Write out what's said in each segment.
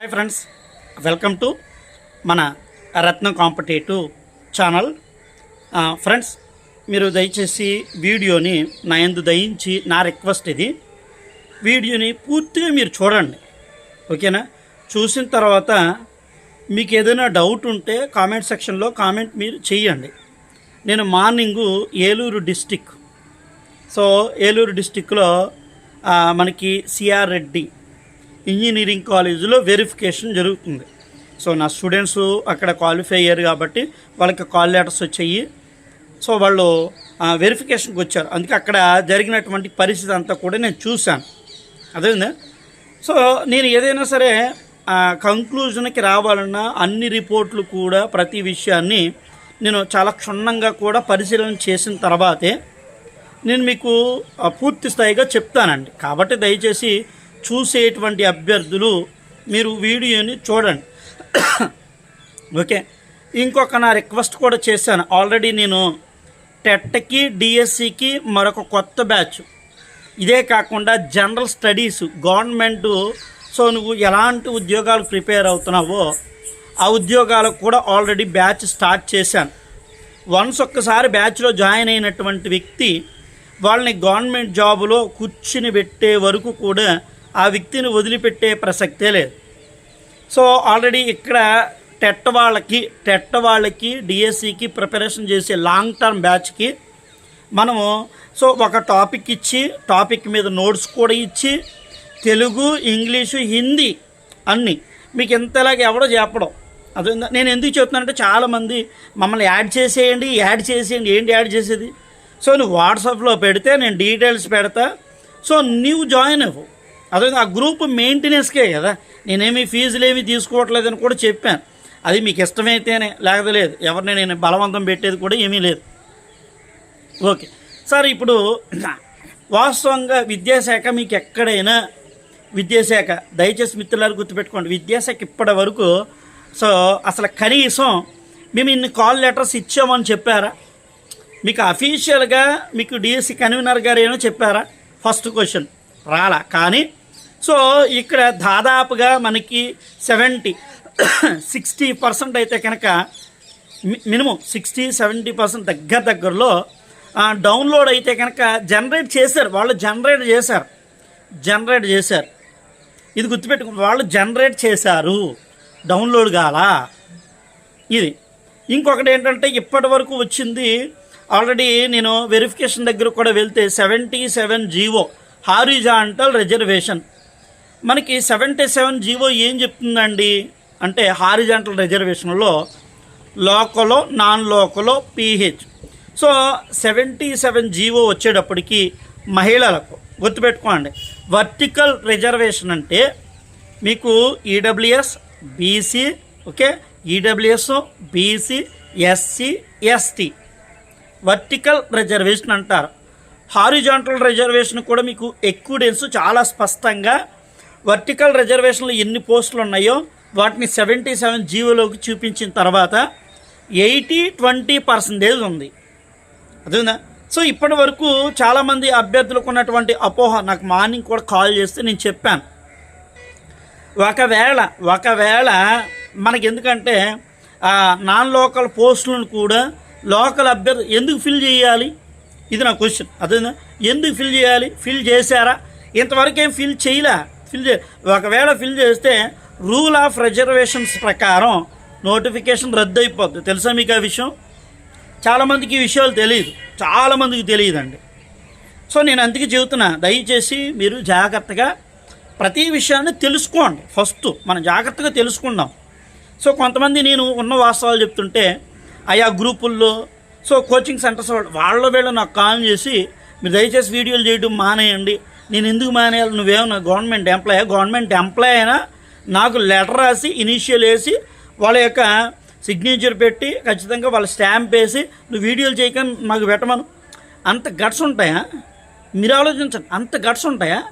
Hi friends welcome to మన రత్న competitive channel friends మీరు దయచేసి వీడియోని నా ఎందు దయించి నా రిక్వెస్ట్ ఇది. వీడియోని పూర్తిగా మీరు చూడండి. ఓకేనా? చూసిన తర్వాత మీకు ఏదైనా డౌట్ ఉంటే కామెంట్ సెక్షన్లో కామెంట్ మీరు చేయండి. నేను morning Eluru district so Eluru డిస్టిక్లో మనకి సిఆర్ రెడ్డి ఇంజనీరింగ్ కాలేజీలో వెరిఫికేషన్ జరుగుతుంది. సో నా స్టూడెంట్స్ అక్కడ క్వాలిఫై అయ్యారు కాబట్టి వాళ్ళకి కాల్ లెటర్స్ వచ్చాయి. సో వాళ్ళు వెరిఫికేషన్కి వచ్చారు. అందుకే అక్కడ జరిగినటువంటి పరిస్థితి అంతా కూడా నేను చూశాను. అదేందా సో నేను ఏదైనా సరే కంక్లూజన్కి రావాలన్నా అన్ని రిపోర్ట్లు కూడా ప్రతి విషయాన్ని నేను చాలా క్షుణ్ణంగా కూడా పరిశీలన చేసిన తర్వాతే నేను మీకు పూర్తి స్థాయిగా చెప్తానండి. కాబట్టి దయచేసి చూసేటువంటి అభ్యర్థులు మీరు వీడియోని చూడండి. ఓకే. ఇంకొక నా రిక్వెస్ట్ కూడా చేశాను. ఆల్రెడీ నేను టెట్కి డిఎస్సికి మరొక కొత్త బ్యాచ్. ఇదే కాకుండా జనరల్ స్టడీస్ గవర్నమెంట్. సో నువ్వు ఎలాంటి ఉద్యోగాలు ప్రిపేర్ అవుతున్నావో ఆ ఉద్యోగాలకు కూడా ఆల్రెడీ బ్యాచ్ స్టార్ట్ చేశాను. వన్స్ ఒక్కసారి బ్యాచ్లో జాయిన్ అయినటువంటి వ్యక్తి వాళ్ళని గవర్నమెంట్ జాబులో కూర్చుని పెట్టే వరకు కూడా ఆ వ్యక్తిని వదిలిపెట్టే ప్రసక్తే లేదు. సో ఆల్రెడీ ఇక్కడ టెట్ వాళ్ళకి టెట్ వాళ్ళకి డిఎస్సికి ప్రిపరేషన్ చేసే లాంగ్ టర్మ్ బ్యాచ్కి మనము సో ఒక టాపిక్ ఇచ్చి టాపిక్ మీద నోట్స్ కూడా ఇచ్చి తెలుగు ఇంగ్లీషు హిందీ అన్నీ మీకు ఇంతలాగా ఎవడో చెప్పడం. అది నేను ఎందుకు చెప్తున్నానంటే చాలామంది మమ్మల్ని యాడ్ చేసేయండి యాడ్ చేసేయండి ఏంటి యాడ్ చేసేది? సో నువ్వు వాట్సాప్లో పెడితే నేను డీటెయిల్స్ పెడతా. సో నువ్వు జాయిన్ అవ్వు. అదే ఆ గ్రూప్ మెయింటెనెన్స్కే కదా. నేనేమి ఫీజులు ఏమి తీసుకోవట్లేదని కూడా చెప్పాను. అది మీకు ఇష్టమైతేనే లేకపోతే లేదు. ఎవరిని నేను బలవంతం పెట్టేది కూడా ఏమీ లేదు. ఓకే. సార్ ఇప్పుడు వాస్తవంగా విద్యాశాఖ మీకు ఎక్కడైనా విద్యాశాఖ దయచేసి మిత్రులారు గుర్తుపెట్టుకోండి. విద్యాశాఖ ఇప్పటి వరకు సో అసలు కనీసం మేము ఇన్ని కాల్ లెటర్స్ ఇచ్చామని చెప్పారా? మీకు అఫీషియల్గా మీకు డిఎస్సి కన్వీనర్ గారు ఏమో చెప్పారా? ఫస్ట్ క్వశ్చన్ రాలా. కానీ సో ఇక్కడ దాదాపుగా మనకి సెవెంటీ సిక్స్టీ పర్సెంట్ అయితే కనుక మి- మినిమం సిక్స్టీ సెవెంటీ పర్సెంట్ దగ్గర దగ్గరలో డౌన్లోడ్ అయితే కనుక జనరేట్ చేశారు. వాళ్ళు జనరేట్ చేశారు. జనరేట్ చేశారు. ఇది గుర్తుపెట్టుకుని వాళ్ళు జనరేట్ చేశారు. డౌన్లోడ్ కాలా. ఇది. ఇంకొకటి ఏంటంటే ఇప్పటి వరకు వచ్చింది. ఆల్రెడీ నేను వెరిఫికేషన్ దగ్గర కూడా వెళ్తే seventy seven GO horizontal reservation మనకి సెవెంటీ సెవెన్ జీవో ఏం చెప్తుందండి? అంటే హారిజాంటల్ రిజర్వేషన్లో లోకలో non లోకలో PH. So seventy seven GO వచ్చేటప్పటికి మహిళలకు గుర్తుపెట్టుకోండి. వర్టికల్ రిజర్వేషన్ అంటే మీకు EWS BC okay? EWS BC SC ST. Vertical reservation అంటారు. హారిజాంటల్ రిజర్వేషన్ కూడా మీకు ఎక్విడెన్స్ చాలా స్పష్టంగా వర్టికల్ రిజర్వేషన్లో ఎన్ని పోస్టులు ఉన్నాయో వాటిని సెవెంటీ సెవెన్ జీవోలోకి చూపించిన తర్వాత ఎయిటీ ట్వంటీ పర్సంటేజ్ ఉంది. అదేనా సో ఇప్పటి వరకు చాలామంది అభ్యర్థులకు ఉన్నటువంటి అపోహ నాకు మార్నింగ్ కూడా కాల్ చేస్తే నేను చెప్పాను. ఒకవేళ ఒకవేళ మనకి ఎందుకంటే నాన్ లోకల్ పోస్టులను కూడా లోకల్ అభ్యర్థి ఎందుకు ఫిల్ చేయాలి? ఇది నా క్వశ్చన్. అదేనా ఎందుకు ఫిల్ చేయాలి? ఫిల్ చేశారా? ఇంతవరకు ఏం ఫిల్ చేయలే. ఫిల్ చే ఒకవేళ ఫిల్ చేస్తే రూల్ ఆఫ్ రిజర్వేషన్స్ ప్రకారం నోటిఫికేషన్ రద్దు అయిపోద్ది తెలుసా మీకు ఆ విషయం? చాలామందికి ఈ విషయాలు తెలియదు చాలామందికి తెలియదండి. సో నేను అందుకే చెబుతున్నా దయచేసి మీరు జాగ్రత్తగా ప్రతి విషయాన్ని తెలుసుకోండి. ఫస్ట్ మనం జాగ్రత్తగా తెలుసుకుందాం. సో కొంతమంది నేను ఉన్న వాస్తవాలు చెప్తుంటే ఆయా గ్రూపుల్లో సో కోచింగ్ సెంటర్స్ వాళ్ళు వాళ్ళ వీళ్ళు నాకు కాల్ చేసి మీరు దయచేసి వీడియోలు చేయడం మానేయండి. నేను ఎందుకు మానేయాలి? నువ్వేమన్నా గవర్నమెంట్ ఎంప్లాయ్. గవర్నమెంట్ ఎంప్లాయ్ అయినా నాకు లెటర్ రాసి ఇనీషియల్ వేసి వాళ్ళ యొక్క సిగ్నేచర్ పెట్టి ఖచ్చితంగా వాళ్ళ స్టాంప్ వేసి నువ్వు వీడియోలు చేయకని మాకు పెట్టమను. అంత గట్స్ ఉంటాయా? మీరు ఆలోచించండి. అంత గట్స్ ఉంటాయా?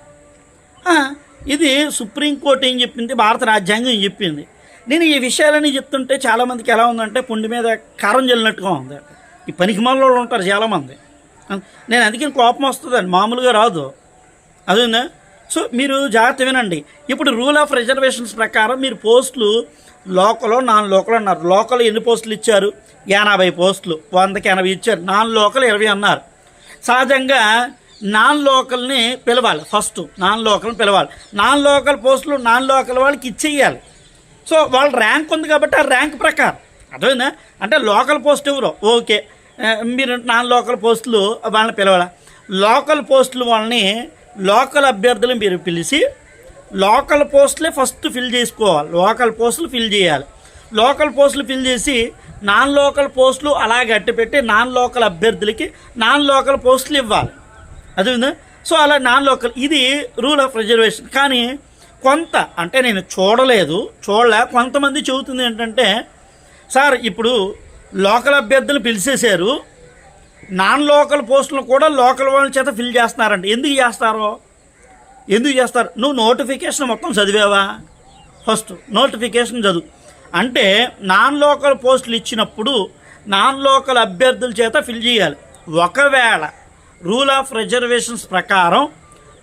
ఇది సుప్రీంకోర్టు ఏం చెప్పింది? భారత రాజ్యాంగం ఏం చెప్పింది? నేను ఈ విషయాలన్నీ చెప్తుంటే చాలామందికి ఎలా ఉందంటే పుండి మీద కారం చల్లినట్టుగా ఉంది. ఈ పనికి మనలో ఉంటారు చాలామంది. నేను అందుకని కోపం వస్తుందండి. మామూలుగా రాదు. అదేనా సో మీరు జాగ్రత్త వినండి. ఇప్పుడు రూల్ ఆఫ్ రిజర్వేషన్స్ ప్రకారం మీరు పోస్టులు లోకల్ నాన్ లోకల్ అన్నారు. లోకల్ ఎన్ని పోస్టులు ఇచ్చారు? ఎనభై పోస్టులు. వందకి ఎనభై ఇచ్చారు. నాన్ లోకల్ ఇరవై అన్నారు. సహజంగా నాన్ లోకల్ని పిలవాలి. ఫస్ట్ నాన్ లోకల్ని పిలవాలి. నాన్ లోకల్ పోస్టులు నాన్ లోకల్ వాళ్ళకి ఇచ్చేయాలి. సో వాళ్ళ ర్యాంక్ ఉంది కాబట్టి ఆ ర్యాంక్ ప్రకారం. అర్థమైందా అంటే లోకల్ పోస్ట్ ఎవరు? ఓకే. మీరు నాన్ లోకల్ పోస్టులు వాళ్ళని పిలవాలి? లోకల్ పోస్టులు వాళ్ళని లోకల్ అభ్యర్థులు మీరు పిలిచి లోకల్ పోస్టులే ఫస్ట్ ఫిల్ చేసుకోవాలి. లోకల్ పోస్టులు ఫిల్ చేయాలి. లోకల్ పోస్టులు ఫిల్ చేసి నాన్ లోకల్ పోస్టులు అలా గట్టిపెట్టి నాన్ లోకల్ అభ్యర్థులకి నాన్ లోకల్ పోస్టులు ఇవ్వాలి. అది సో అలా నాన్ లోకల్ ఇది రూల్ ఆఫ్ రిజర్వేషన్. కానీ కొంత అంటే నేను చూడలేదు చూడలే కొంతమంది చెబుతుంది ఏంటంటే సార్ ఇప్పుడు లోకల్ అభ్యర్థులు పిలిచేశారు నాన్ లోకల్ పోస్టులు కూడా లోకల్ వాళ్ళ చేత ఫిల్ చేస్తున్నారండి ఎందుకు చేస్తారో? ఎందుకు చేస్తారు? నువ్వు నోటిఫికేషన్ మొత్తం చదివావా? ఫస్ట్ నోటిఫికేషన్ చదువు. అంటే నాన్ లోకల్ పోస్టులు ఇచ్చినప్పుడు నాన్ లోకల్ అభ్యర్థుల చేత ఫిల్ చేయాలి. ఒకవేళ రూల్ ఆఫ్ రిజర్వేషన్స్ ప్రకారం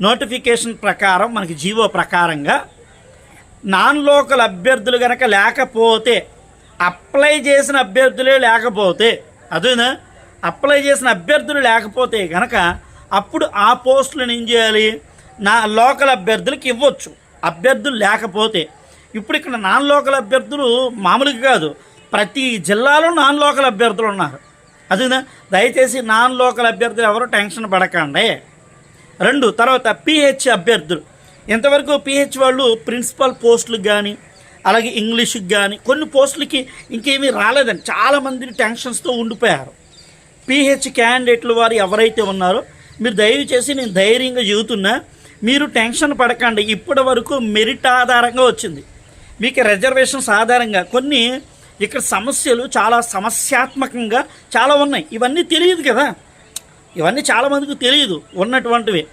నోటిఫికేషన్ ప్రకారం మనకి జీవో ప్రకారంగా నాన్ లోకల్ అభ్యర్థులు కనుక లేకపోతే అప్లై చేసిన అభ్యర్థులే లేకపోతే అదేనా? అప్లై చేసిన అభ్యర్థులు లేకపోతే కనుక అప్పుడు ఆ పోస్టులను ఏం చేయాలి? నా లోకల్ అభ్యర్థులకు ఇవ్వచ్చు. అభ్యర్థులు లేకపోతే. ఇప్పుడు ఇక్కడ నాన్ లోకల్ అభ్యర్థులు మామూలుగా కాదు. ప్రతి జిల్లాలో నాన్ లోకల్ అభ్యర్థులు ఉన్నారు. అది దయచేసి నాన్ లోకల్ అభ్యర్థులు ఎవరు టెన్షన్ పడకండి. రెండు తర్వాత పిహెచ్ అభ్యర్థులు. ఇంతవరకు పిహెచ్ వాళ్ళు ప్రిన్సిపల్ పోస్టులకు కానీ అలాగే ఇంగ్లీష్కి కానీ కొన్ని పోస్టులకి ఇంకేమీ రాలేదండి. చాలామంది టెన్షన్స్తో ఉండిపోయారు. పిహెచ్ క్యాండిడేట్లు వారు ఎవరైతే ఉన్నారో మీరు దయచేసి నేను ధైర్యంగా చెబుతున్నా మీరు టెన్షన్ పడకండి. ఇప్పటి వరకు మెరిట్ ఆధారంగా వచ్చింది. మీకు రిజర్వేషన్స్ ఆధారంగా కొన్ని ఇక్కడ సమస్యలు చాలా సమస్యాత్మకంగా చాలా ఉన్నాయి. ఇవన్నీ తెలియదు కదా. ఇవన్నీ చాలామందికి తెలియదు ఉన్నటువంటివి.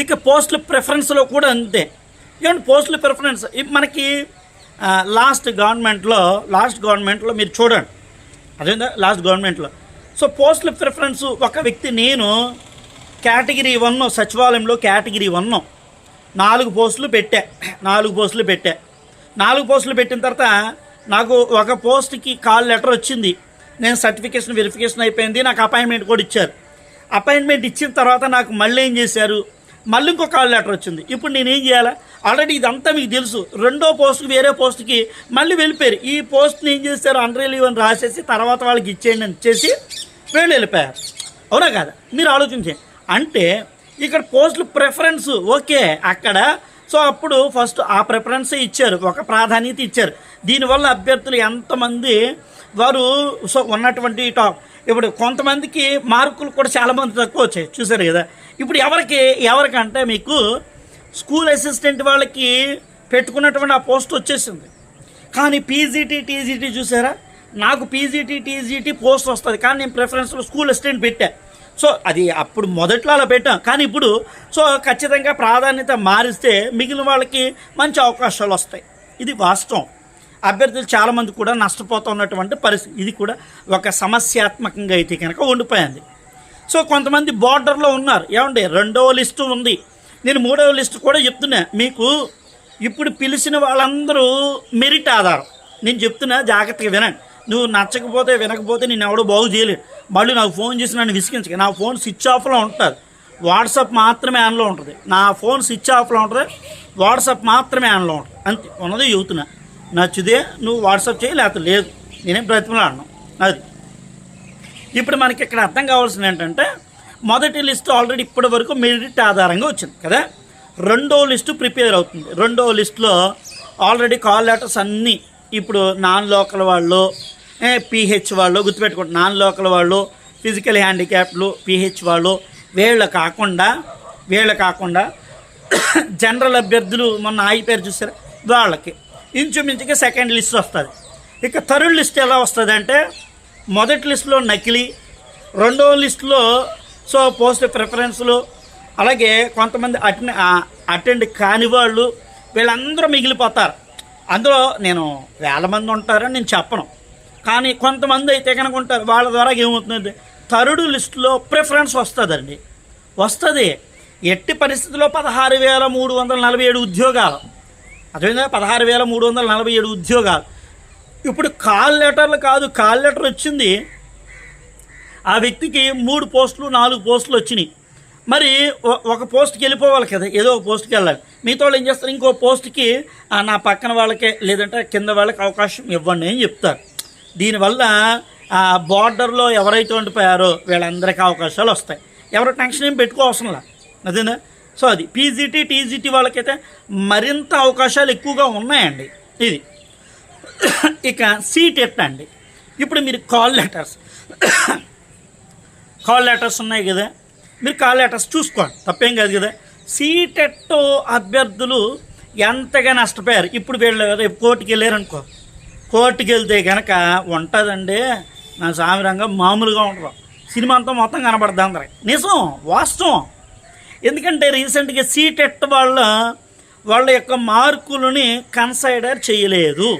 ఇక పోస్టుల ప్రిఫరెన్స్లో కూడా అంతే. ఏమంటే పోస్టుల ప్రిఫరెన్స్? మనకి లాస్ట్ గవర్నమెంట్లో లాస్ట్ గవర్నమెంట్లో మీరు చూడండి. అదేందా లాస్ట్ గవర్నమెంట్లో. సో పోస్టుల ప్రిఫరెన్స్ ఒక వ్యక్తి నేను కేటగిరీ వన్ సచివాలయంలో కేటగిరీ వన్ నాలుగు పోస్టులు పెట్టా నాలుగు పోస్టులు పెట్టా. నాలుగు పోస్టులు పెట్టిన తర్వాత నాకు ఒక పోస్ట్కి కాల్ లెటర్ వచ్చింది. నేను సర్టిఫికేషన్ వెరిఫికేషన్ అయిపోయింది నాకు అపాయింట్మెంట్ కూడా ఇచ్చారు. అపాయింట్మెంట్ ఇచ్చిన తర్వాత నాకు మళ్ళీ ఏం చేశారు? మళ్ళీ ఇంకో కాల్ లెటర్ వచ్చింది. ఇప్పుడు నేనేం చేయాలా? ఆల్రెడీ ఇదంతా మీకు తెలుసు. రెండో పోస్ట్కి వేరే పోస్ట్కి మళ్ళీ వెళ్ళిపోయారు. ఈ పోస్ట్ని ఏం చేశారు? అండర్ లీవ్ అని రాసేసి తర్వాత వాళ్ళకి ఇచ్చేయండి అని చేసి వీళ్ళు వెళ్ళిపోయారు అవునా కాదా? మీరు ఆలోచించండి అంటే ఇక్కడ పోస్టులు ప్రిఫరెన్స్ ఓకే అక్కడ. సో అప్పుడు ఫస్ట్ ఆ ప్రిఫరెన్స్ ఇచ్చారు ఒక ప్రాధాన్యత ఇచ్చారు. దీనివల్ల అభ్యర్థులు ఎంతమంది వారు సో ఉన్నటువంటి టాప్. ఇప్పుడు కొంతమందికి మార్కులు కూడా చాలామంది తక్కువ వచ్చాయి. చూసారు కదా? ఇప్పుడు ఎవరికి ఎవరికంటే మీకు స్కూల్ అసిస్టెంట్ వాళ్ళకి పెట్టుకున్నటువంటి ఆ పోస్ట్ వచ్చేసింది. కానీ పీజీటీ టీజీటీ చూసారా నాకు పీజీటీ టీజీటీ పోస్ట్ వస్తుంది. కానీ నేను ప్రిఫరెన్స్లో స్కూల్ అసిస్టెంట్ పెట్టా. సో అది అప్పుడు మొదట్లో అలా పెట్టాం. కానీ ఇప్పుడు సో ఖచ్చితంగా ప్రాధాన్యత మారిస్తే మిగిలిన వాళ్ళకి మంచి అవకాశాలు వస్తాయి. ఇది వాస్తవం. అభ్యర్థులు చాలామంది కూడా నష్టపోతున్నటువంటి పరిస్థితి. ఇది కూడా ఒక సమస్యాత్మకంగా అయితే కనుక ఉండిపోయింది. సో కొంతమంది బార్డర్లో ఉన్నారు. ఏమండి రెండవ లిస్టు ఉంది. నేను మూడవ లిస్టు కూడా చెప్తున్నా. మీకు ఇప్పుడు పిలిచిన వాళ్ళందరూ మెరిట్ ఆధారం. నేను చెప్తున్నా జాగ్రత్తగా వినండి. నువ్వు నచ్చకపోతే వినకపోతే నేను ఎవడో బాగు చేయలేడు. మళ్ళీ నాకు ఫోన్ చేసి నన్ను విసిగించక. నా ఫోన్ స్విచ్ ఆఫ్లో ఉంటుంది. వాట్సాప్ మాత్రమే ఆన్లో ఉంటుంది. నా ఫోన్ స్విచ్ ఆఫ్లో ఉంటుంది. వాట్సాప్ మాత్రమే ఆన్లో ఉంటుంది. అంతే. ఉన్నది చెబుతున్నా. నచ్చితే నువ్వు వాట్సాప్ చేయి లేకపోతే లేదు. నేనేం బ్రతిమలాడను అది. ఇప్పుడు మనకి ఇక్కడ అర్థం కావాల్సింది ఏంటంటే మొదటి లిస్టు ఆల్రెడీ ఇప్పటి వరకు మెరిట్ ఆధారంగా వచ్చింది కదా? రెండో లిస్టు ప్రిపేర్ అవుతుంది. రెండో లిస్టులో ఆల్రెడీ కాల్ లెటర్స్ అన్నీ ఇప్పుడు నాన్ లోకల్ వాళ్ళు పీహెచ్ వాళ్ళు గుర్తుపెట్టుకోండి నాన్ లోకల్ వాళ్ళు ఫిజికల్ హ్యాండిక్యాప్లు పీహెచ్ వాళ్ళు వీళ్ళ కాకుండా వీళ్ళ కాకుండా జనరల్ అభ్యర్థులు మొన్న ఆయి పేరు చూసారా? వాళ్ళకి. ఇంచుమించుగా సెకండ్ లిస్ట్ వస్తుంది. ఇక థర్డ్ లిస్ట్ ఎలా వస్తుంది అంటే మొదటి లిస్టులో నకిలీ రెండవ లిస్టులో సో పోస్ట్ ప్రిఫరెన్స్లు అలాగే కొంతమంది అటెండ్ అటెండ్ కాని వాళ్ళు వీళ్ళందరూ మిగిలిపోతారు. అందులో నేను వేల మంది ఉంటారని నేను చెప్పను. కానీ కొంతమంది అయితే కనుకుంటారు వాళ్ళ ద్వారా ఏమవుతుంది థర్డ్ లిస్టులో ప్రిఫరెన్స్ వస్తుందండి. వస్తుంది. ఎట్టి పరిస్థితుల్లో పదహారు వేల మూడు వందల నలభై ఏడు ఉద్యోగాలు. అదేవిధంగా పదహారు వేల మూడు వందల నలభై ఏడు ఉద్యోగాలు. ఇప్పుడు కాల్ లెటర్లు కాదు కాల్ లెటర్ వచ్చింది. ఆ వ్యక్తికి మూడు పోస్టులు నాలుగు పోస్టులు వచ్చినాయి. మరి ఒక పోస్ట్కి వెళ్ళిపోవాలి కదా ఏదో ఒక పోస్ట్కి వెళ్ళాలి. మిగతా వాళ్ళు ఏం చేస్తారు? ఇంకో పోస్ట్కి నా పక్కన వాళ్ళకే లేదంటే కింద వాళ్ళకి అవకాశం ఇవ్వండి అని చెప్తారు. దీనివల్ల ఆ బార్డర్లో ఎవరైతే ఉండిపోయారో వీళ్ళందరికీ అవకాశాలు వస్తాయి. ఎవరు టెన్షన్ ఏం పెట్టుకోవసరం అదేనా? సో అది. పీజీటీ టీజీటీ వాళ్ళకైతే మరింత అవకాశాలు ఎక్కువగా ఉన్నాయండి. ఇది. ఇక సీట్ ఎట్ అండి ఇప్పుడు మీరు కాల్ లెటర్స్. కాల్ లెటర్స్ ఉన్నాయి కదా. మీరు కాల్ లెటర్స్ చూసుకోండి. తప్పేం కాదు కదా. సీటెట్ అభ్యర్థులు ఎంతగా నష్టపోయారు. ఇప్పుడు వీళ్ళు రేపు కోర్టుకి వెళ్ళారనుకో. కోర్టుకి వెళ్తే కనుక ఉంటుందండి. నా సామిరంగా మామూలుగా ఉండదు. సినిమా అంతా మొత్తం కనబడుతుంది అందరికి. నిజం వాస్తవం. ఎందుకంటే రీసెంట్గా సీటెట్ వాళ్ళ వాళ్ళ యొక్క మార్కులని కన్సైడర్ చేయలేదు.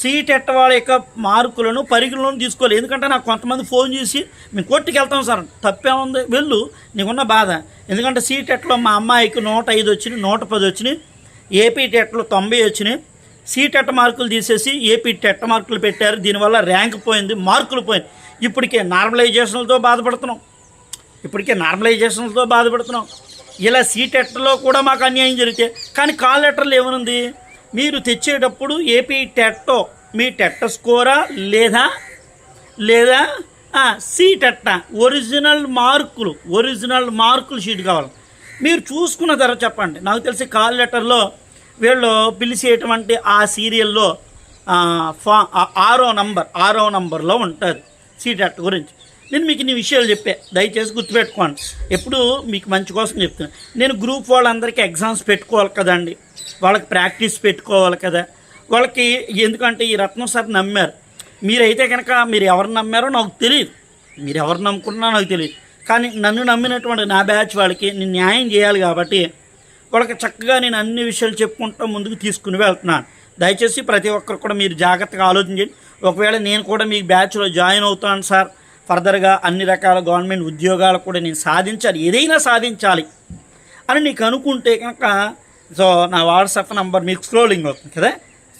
సీట్ ఎట్ట వాళ్ళ యొక్క మార్కులను పరిగణలోని తీసుకోలేదు. ఎందుకంటే నాకు కొంతమంది ఫోన్ చేసి మేము కోర్టుకి వెళ్తాం సార్ తప్పేముంది వెళ్ళు నీకున్న బాధ. ఎందుకంటే సీట్ ఎట్లో మా అమ్మాయికి నూట ఐదు వచ్చినాయి నూట పది వచ్చినాయి ఏపీ టెట్లో తొంభై వచ్చినాయి సీట్ ఎట్ట మార్కులు తీసేసి ఏపీ టెట్ట మార్కులు పెట్టారు. దీనివల్ల ర్యాంక్ పోయింది మార్కులు పోయింది. ఇప్పటికే నార్మలైజేషన్లతో బాధపడుతున్నాం. ఇప్పటికే నార్మలైజేషన్లతో బాధపడుతున్నాం. ఇలా సీటెట్లో కూడా మాకు అన్యాయం జరిగితే కానీ కాల్ లెటర్లు ఏమనుంది? మీరు తెచ్చేటప్పుడు ఏపీ టెట్టో మీ టెట్ట స్కోరా లేదా లేదా సీటెట్ట ఒరిజినల్ మార్కులు ఒరిజినల్ మార్కులు షీట్ కావాలి. మీరు చూసుకున్న తర్వాత చెప్పండి. నాకు తెలిసి కాల్ లెటర్లో వీళ్ళు పిలిచేటువంటి ఆ సీరియల్లో ఫా ఆరో నంబర్ ఆరో నంబర్లో ఉంటుంది సీటాట్ గురించి. నేను మీకు ఇన్ని విషయాలు చెప్పే. దయచేసి గుర్తుపెట్టుకోండి. ఎప్పుడు మీకు మంచి కోసం చెప్తున్నాను నేను గ్రూప్ వాళ్ళందరికీ ఎగ్జామ్స్ పెట్టుకోవాలి కదండి. వాళ్ళకి ప్రాక్టీస్ పెట్టుకోవాలి కదా. వాళ్ళకి ఎందుకంటే ఈ రత్నం సార్ నమ్మారు. మీరైతే కనుక మీరు ఎవరు నమ్మారో నాకు తెలియదు. మీరు ఎవరు నమ్ముకున్నా నాకు తెలియదు. కానీ నన్ను నమ్మినటువంటి నా బ్యాచ్ వాళ్ళకి నేను న్యాయం చేయాలి కాబట్టి వాళ్ళకి చక్కగా నేను అన్ని విషయాలు చెప్పుకుంటూ ముందుకు తీసుకుని వెళ్తున్నాను. దయచేసి ప్రతి ఒక్కరు కూడా మీరు జాగ్రత్తగా ఆలోచించండి ఒకవేళ నేను కూడా మీ బ్యాచ్లో జాయిన్ అవుతాను సార్ ఫర్దర్గా అన్ని రకాల గవర్నమెంట్ ఉద్యోగాలు కూడా నేను సాధించాలి ఏదైనా సాధించాలి అని నీకు అనుకుంటే కనుక సో నా వాట్సాప్ నంబర్ మీకు స్క్రోలింగ్ అవుతుంది కదా?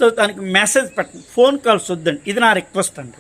సో దానికి మెసేజ్ పెట్టండి ఫోన్ కాల్స్ వద్దండి ఇది నా రిక్వెస్ట్ అండి.